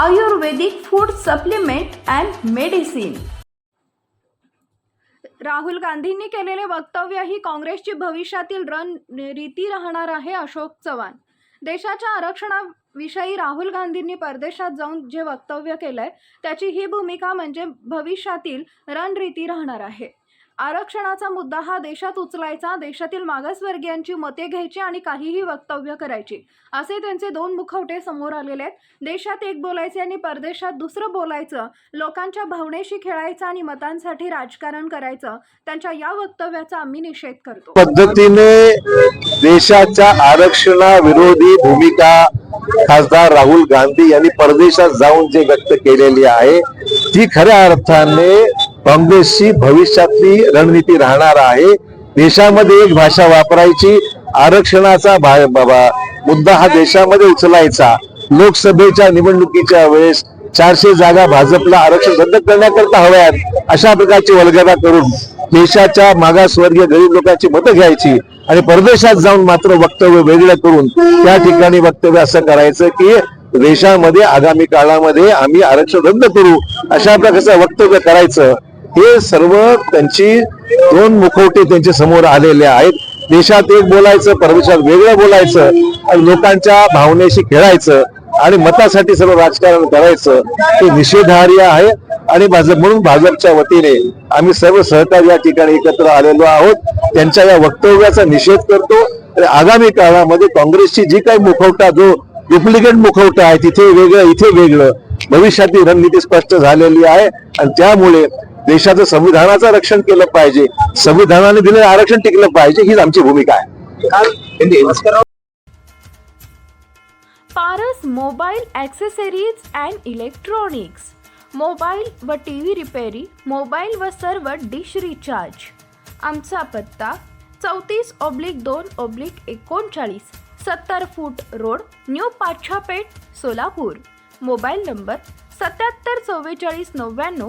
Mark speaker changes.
Speaker 1: Ayurvedic food supplement and medicine. Rahul गांधींनी केलेले वक्तव्य ही काँग्रेसची भविष्यातील रणनीती राहणार आहे अशोक चव्हाण. देशाच्या आरक्षणाविषयी राहुल गांधींनी परदेशात जाऊन जे वक्तव्य केलंय त्याची ही भूमिका म्हणजे भविष्यातील रणनीती राहणार आहे. आरक्षणाचा मुद्दा हा देशात उचलायचा देशातील मागासवर्गीयांची मते घ्यायची आणि काहीही वक्तव्य करायची. असे त्यांचे दोन मुखवटे समोर आलेले आहेत. देशात एक बोलायचे आणि परदेशात दुसरं बोलायचं लोकांच्या भावनेशी खेळायचं आणि मतांसाठी राजकारण करायचं त्यांच्या या वक्तव्याचा आम्ही निषेध करतो.
Speaker 2: पद्धतीने देशाच्या आरक्षणाविरोधी भूमिका खासदार राहुल गांधी यांनी परदेशात जाऊन जे व्यक्त केलेली आहे ती खऱ्या अर्थाने काँग्रेसची भविष्यातली रणनीती राहणार आहे. देशामध्ये एक भाषा वापरायची आरक्षणाचा मुद्दा हा देशामध्ये उचलायचा. लोकसभेच्या निवडणुकीच्या वेळेस चारशे जागा भाजपला आरक्षण रद्द करण्याकरता हव्यात अशा प्रकारची वल्गना करून देशाच्या मागासवर्गीय गरीब लोकांची मतं घ्यायची आणि परदेशात जाऊन मात्र वक्तव्य वेगळं करून त्या ठिकाणी वक्तव्य असं करायचं की देशामध्ये आगामी काळामध्ये आम्ही आरक्षण रद्द करू अशा प्रकारचं वक्तव्य करायचं. हे सर्व त्यांची दोन मुखवटे त्यांच्यासमोर आलेले आहेत. देशात एक बोलायचं परदेशात वेगळं बोलायचं आणि लोकांच्या भावनेशी खेळायचं आणि मतासाठी सर्व राजकारण करायचं हे निषेधार्य आहे. आणि भाजप म्हणून भाजपच्या वतीने आम्ही सर्व सहकार या ठिकाणी एकत्र आलेलो आहोत. त्यांच्या या वक्तव्याचा निषेध करतो. आणि आगामी काळामध्ये काँग्रेसची जी काही मुखवटा जो डुप्लिकेट मुखवटा आहे तिथे वेगळं इथे वेगळं भविष्यातील रणनीती स्पष्ट झालेली आहे. आणि त्यामुळे देशाचं संविधानाचं रक्षण केलं पाहिजे. संविधानाने दिलेलं आरक्षण टिकलं पाहिजे हीच आमची भूमिका आहे.
Speaker 1: Paras mobile accessories and electronics. Mobile व टी व्ही रिपेरी मोबाईल व सर्व डिश रिचार्ज. आमचा पत्ता चौतीस ऑब्लिक दोन ऑब्लिक एकोणचाळीस सत्तर foot road new Pachhapeth Solapur. Mobile number सत्याहत्तर चव्वेचाळीस नव्याण्णव